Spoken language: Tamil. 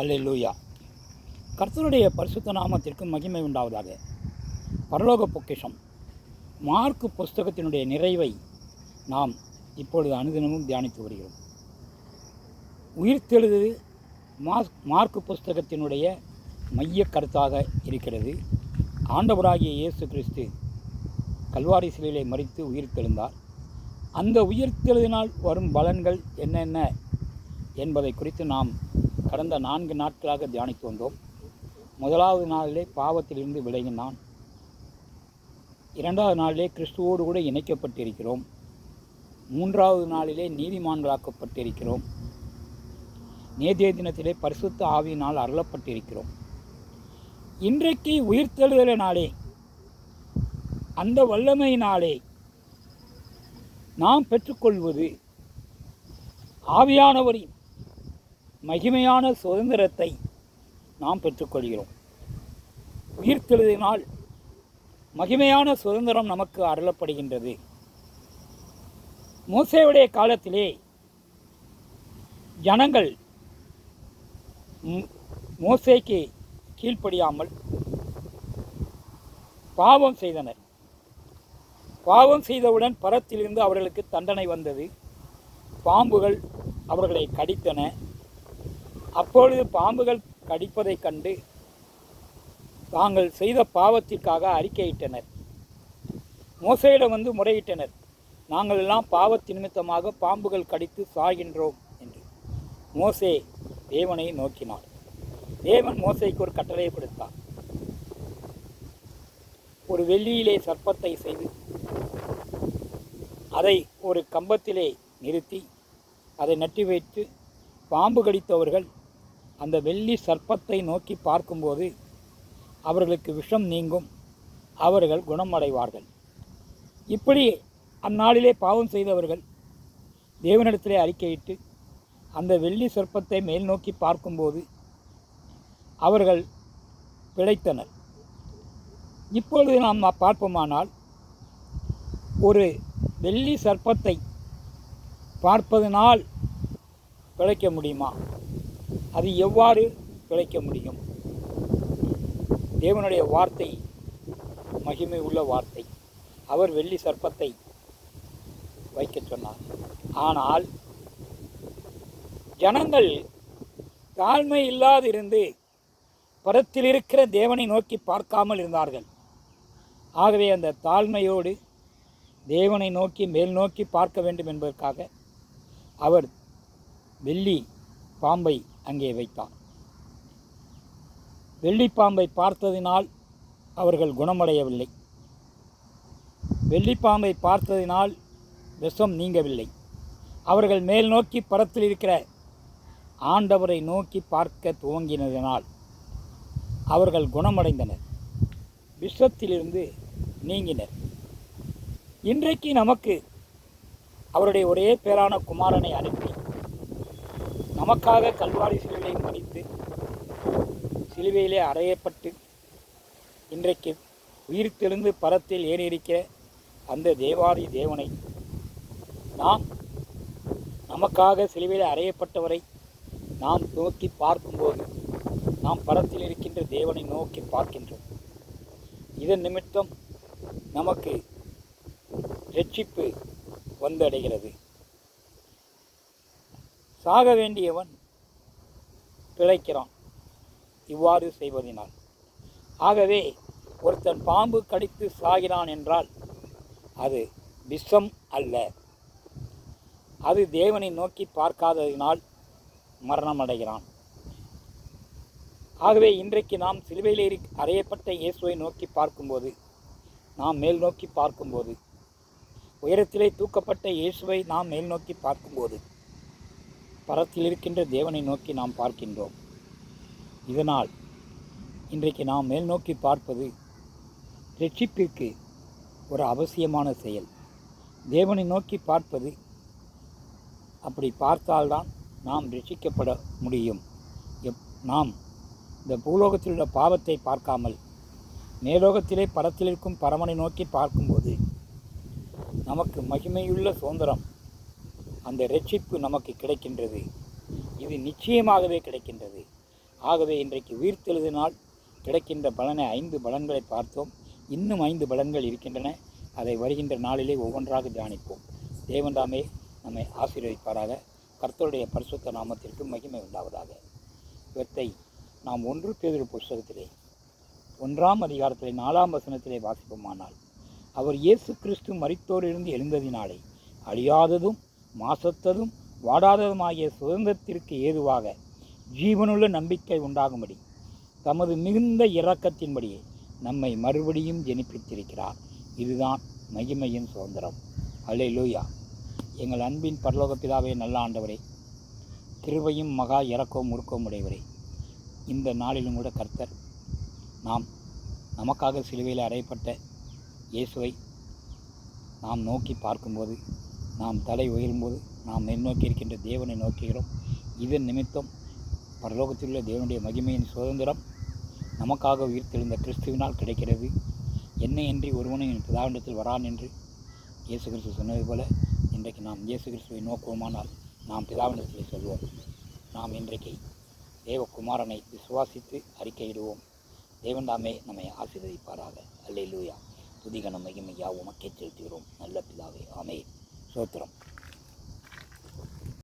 அல்லேலூயா. கர்த்தருடைய பரிசுத்த நாமத்திற்கு மகிமை உண்டாவதாக. பரலோக பொக்கிஷம். மார்க்கு புஸ்தகத்தினுடைய நிறைவை நாம் இப்பொழுது அனுதினமும் தியானித்து வருகிறோம். உயிர்த்தெழுது மார்க் மார்க்கு புஸ்தகத்தினுடைய மைய கருத்தாக இருக்கிறது. ஆண்டவராகிய இயேசு கிறிஸ்து கல்வாரி சிலையிலே மறித்து உயிர்த்தெழுந்தார் அந்த உயிர்த்தெழுதினால் வரும் பலன்கள் என்னென்ன என்பதை குறித்து நாம் கடந்த நான்கு நாட்களாக தியானித்து வந்தோம். முதலாவது நாளிலே பாவத்திலிருந்து விலகினான். இரண்டாவது நாளிலே கிறிஸ்துவோடு கூட இணைக்கப்பட்டிருக்கிறோம். மூன்றாவது நாளிலே நீதிமான்களாக்கப்பட்டிருக்கிறோம். நேதிய தினத்திலே பரிசுத்த ஆவியினால் அருளப்பட்டிருக்கிறோம். இன்றைக்கு உயிர்த்தெழுதல நாளே. அந்த வல்லமையினாலே நாம் பெற்றுக்கொள்வது ஆவியானவரின் மகிமையான சுதந்திரத்தை நாம் பெற்றுக்கொள்கிறோம். உயிர்த்தெழுதினால் மகிமையான சுதந்திரம் நமக்கு அருளப்படுகின்றது. மூசையுடைய காலத்திலே ஜனங்கள் மோசைக்கு கீழ்ப்படியாமல் பாவம் செய்தனர். பாவம் செய்தவுடன் பரத்திலிருந்து அவர்களுக்கு தண்டனை வந்தது. பாம்புகள் அவர்களை கடித்தன. அப்பொழுது பாம்புகள் கடிப்பதைக் கண்டு தாங்கள் செய்த பாவத்திற்காக அறிக்கையிட்டனர். மோசையிடம் வந்து முறையிட்டனர். நாங்கள் எல்லாம் பாவத்தின் நிமித்தமாக பாம்புகள் கடித்து சாகின்றோம் என்று. மோசே தேவனை நோக்கினார் தேவன் மோசைக்கு ஒரு கட்டளையை கொடுத்தார் ஒரு வெள்ளியிலே சர்ப்பத்தை செய்து அதை ஒரு கம்பத்திலே நிறுத்தி அதை நட்டி வைத்து பாம்பு கடித்தவர்கள் அந்த வெள்ளி சர்ப்பத்தை நோக்கி பார்க்கும்போது அவர்களுக்கு விஷம் நீங்கும். அவர்கள் குணமடைவார்கள். இப்படி அந்நாளிலே பாவம் செய்தவர்கள் தேவனிடத்திலே அறிக்கையிட்டு அந்த வெள்ளி சர்ப்பத்தை மேல் நோக்கி பார்க்கும்போது அவர்கள் பிழைத்தனர். இப்பொழுது நாம் பார்ப்போமானால் ஒரு வெள்ளி சர்ப்பத்தை பார்ப்பதனால் பிழைக்க முடியுமா? அது எவ்வாறு பிழைக்க முடியும்? தேவனுடைய வார்த்தை மகிமை உள்ள வார்த்தை. அவர் வெள்ளி சர்ப்பத்தை வைக்க சொன்னார். ஆனால் ஜனங்கள் தாழ்மை இல்லாதிருந்து பரத்தில் இருக்கிற தேவனை நோக்கி பார்க்காமல் இருந்தார்கள். ஆகவே அந்த தாழ்மையோடு தேவனை நோக்கி மேல் நோக்கி பார்க்க வேண்டும் என்பதற்காக அவர் வெள்ளி பாம்பை அங்கே வைத்தான். வெள்ளி பாம்பை பார்த்ததினால் அவர்கள் குணமடையவில்லை. வெள்ளி பாம்பை பார்த்ததினால் விஷம் நீங்கவில்லை. அவர்கள் மேல் நோக்கி பரத்தில் இருக்கிற ஆண்டவரை நோக்கி பார்க்க துவங்கினதினால் அவர்கள் குணமடைந்தனர். விஷத்திலிருந்து நீங்கினர். இன்றைக்கு நமக்கு அவருடைய ஒரே பேரான குமாரனை அனுப்பி நமக்காக கல்வாரி சிலுவையை மடித்து சிலுவையிலே அறையப்பட்டு இன்றைக்கு உயிர் தெழுந்து பரத்தில் ஏறியிருக்கிற அந்த தேவாதி தேவனை நாம் நமக்காக சிலுவையில் அறையப்பட்டவரை நாம் நோக்கி பார்க்கும்போது நாம் பரத்தில் இருக்கின்ற தேவனை நோக்கி பார்க்கின்றோம். இதன் நிமித்தம் நமக்கு ரட்சிப்பு வந்தடைகிறது. சாக வேண்டியவன் பிழைக்கிறான். இவ்வாறு செய்வதினால். ஆகவே ஒருத்தன் பாம்பு கடித்து சாகிறான் என்றால் அது விஷம் அல்ல. அது தேவனை நோக்கி பார்க்காததினால் மரணமடைகிறான். ஆகவே இன்றைக்கு நாம் சிலுவையில் இரு அறையப்பட்ட இயேசுவை நோக்கி பார்க்கும்போது நாம் மேல் நோக்கி பார்க்கும்போது உயரத்திலே தூக்கப்பட்ட இயேசுவை நாம் மேல் நோக்கி பார்க்கும்போது பரத்தில் இருக்கின்ற தேவனை நோக்கி நாம் பார்க்கின்றோம். இதனால் இன்றைக்கு நாம் மேல் நோக்கி பார்ப்பது ரட்சிப்பிற்கு ஒரு அவசியமான செயல். தேவனை நோக்கி பார்ப்பது அப்படி பார்த்தால்தான் நாம் ரட்சிக்கப்பட முடியும். எப் நாம் இந்த பூலோகத்தில் உள்ள பாவத்தை பார்க்காமல் மேலோகத்திலே பரத்தில் இருக்கும் பரமனை நோக்கி பார்க்கும்போது நமக்கு மகிமையுள்ள சுதந்திரம் அந்த ரட்சிப்பு நமக்கு கிடைக்கின்றது. இது நிச்சயமாகவே கிடைக்கின்றது. ஆகவே இன்றைக்கு உயிர்த்தெழுதினால் கிடைக்கின்ற பலனை ஐந்து பலன்களை பார்த்தோம். இன்னும் ஐந்து பலன்கள் இருக்கின்றன. அதை வருகின்ற நாளிலே ஒவ்வொன்றாக தியானிப்போம். தேவன்தாமே நம்மை ஆசீர்வதிப்பாராக. கர்த்தருடைய பரிசுத்த நாமத்திற்கு மகிமை உண்டாவதாக. இவற்றை நாம் ஒன்று பேதொரு புஸ்தகத்திலே ஒன்றாம் அதிகாரத்திலே நாலாம் வசனத்திலே வாசிப்போமானால் அவர் இயேசு கிறிஸ்து மறித்தோரிலிருந்து எழுந்ததினாலே அழியாததும் மாசத்ததும் வாடாததுமாகிய சுதந்திரத்திற்கு ஏதுவாக ஜீவனுள்ள நம்பிக்கை உண்டாகும்படி தமது மிகுந்த இரக்கத்தின்படியே நம்மை மறுபடியும் ஜெனிப்பித்திருக்கிறார். இதுதான் மகிமையின் சுதந்திரம். அல்லே லூயா எங்கள் அன்பின் பரலோக பிதாவே நல்ல ஆண்டவரே கிருபையும் மகா இறக்கவும் முறுக்கவும் உடையவரே இந்த நாளிலும் கூட கர்த்தர் நாம் நமக்காக சிலுவையில் அறையப்பட்ட இயேசுவை நாம் நோக்கி பார்க்கும்போது நாம் தலை உயரும்போது நாம் நோக்கி இருக்கின்ற தேவனை நோக்குகிறோம். இதன் நிமித்தம் பரலோகத்தில் உள்ள தேவனுடைய மகிமையின் சுதந்திரம் நமக்காக உயிர்த்தெழுந்த கிறிஸ்துவினால் கிடைக்கிறது. என்னை அன்றி ஒருவனும் என் பிதாவிடத்தில் வரான் என்று இயேசு கிறிஸ்து சொன்னது போல இன்றைக்கு நாம் இயேசு கிறிஸ்துவை நோக்குவோமானால் நாம் பிதாவிடத்தில் சொல்வோம். நாம் இன்றைக்கு தேவகுமாரனை விசுவாசித்து அறிக்கையிடுவோம். தேவன் தாமே நம்மை ஆசீர்வதிப்பாராக. அல்லேலூயா. துதிகன மகிமையாக உமக்கே செலுத்துகிறோம். நல்ல பிதாவே ஆமே സ്തോത്രം